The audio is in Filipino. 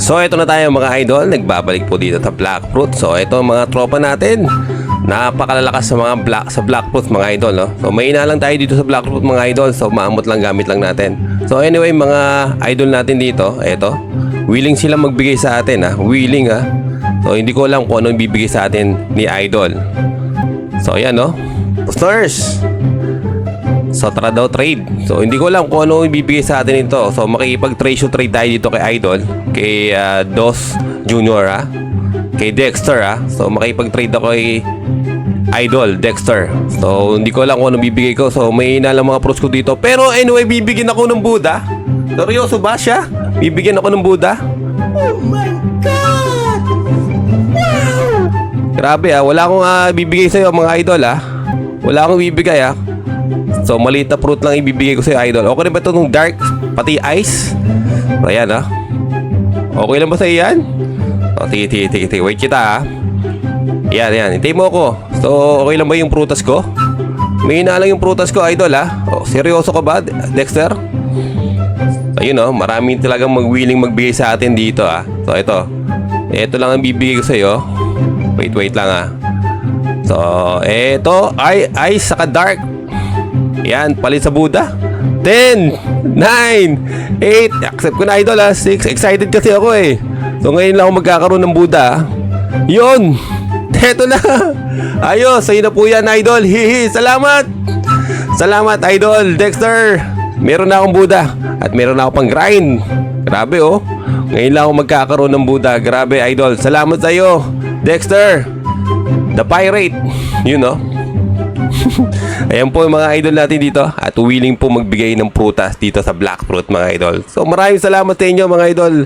So ito na tayo mga idol, nagbabalik po dito sa Black Fruit. So ito mga tropa natin. Napakalalakas sa mga black sa Black Fruit mga idol, no. So may ina lang tayo dito sa Black Fruit mga idol. So maamot lang gamit lang natin. So anyway, mga idol natin dito, ito. Willing sila magbigay sa atin, ha. Willing, ha. So hindi ko alam kung ano yung bibigay sa atin ni idol. So ayan, no. Stars. Tara daw trade. So hindi ko alam kung ano ibibigay sa atin ito. So makikipag-trade trade tayo dito kay Idol, kay ah, Dos Junior ha. Kay Dexter ha. So makikipag-trade ako kay Idol, Dexter. So hindi ko alam kung ano bibigay ko. So may inalang mga pros ko dito. Pero anyway, bibigyan ako ng Buddha. Seryoso ba siya? Bibigyan ako ng Buddha? Oh my God! Wow! Grabe ah, wala akong ah, bibigay sa'yo mga idol ah. Wala akong bibigay ah. So maliit na fruit lang ibibigay ko sa'yo idol. Okay na ba ito nung dark? Pati ice? Ayan ah. Okay lang ba sa'yo yan? O, sige, sige, sige, sige. Wait kita ah. Yan, yan. Hintay mo ako. So, okay lang ba yung prutas ko? May lang yung prutas ko, idol ah. O, seryoso ka ba, Dexter? Ayun oh, marami talagang mag-willing magbigay sa atin dito ah. So ito. Ito lang ang bibigay ko sa iyo. Wait, wait lang ah. So, ito ay ay saka dark. Yan, palit sa Buddha. 10, 9, 8, accept ko na idol ah. 6, excited kasi ako eh. So ngayon lang ako magkakaroon ng Buddha. ah. Yun! Eto na! Ayos, sa'yo na po yan idol. Hihi, salamat! Salamat idol, Dexter! Meron na akong Buddha at meron na ako pang grind. Grabe oh. Ngayon lang ako magkakaroon ng Buddha. Grabe idol. Salamat sa iyo, Dexter. The Pirate. Yun oh. Ayan po mga idol natin dito at willing po magbigay ng prutas dito sa Black Fruit mga idol. So maraming salamat sa inyo mga idol.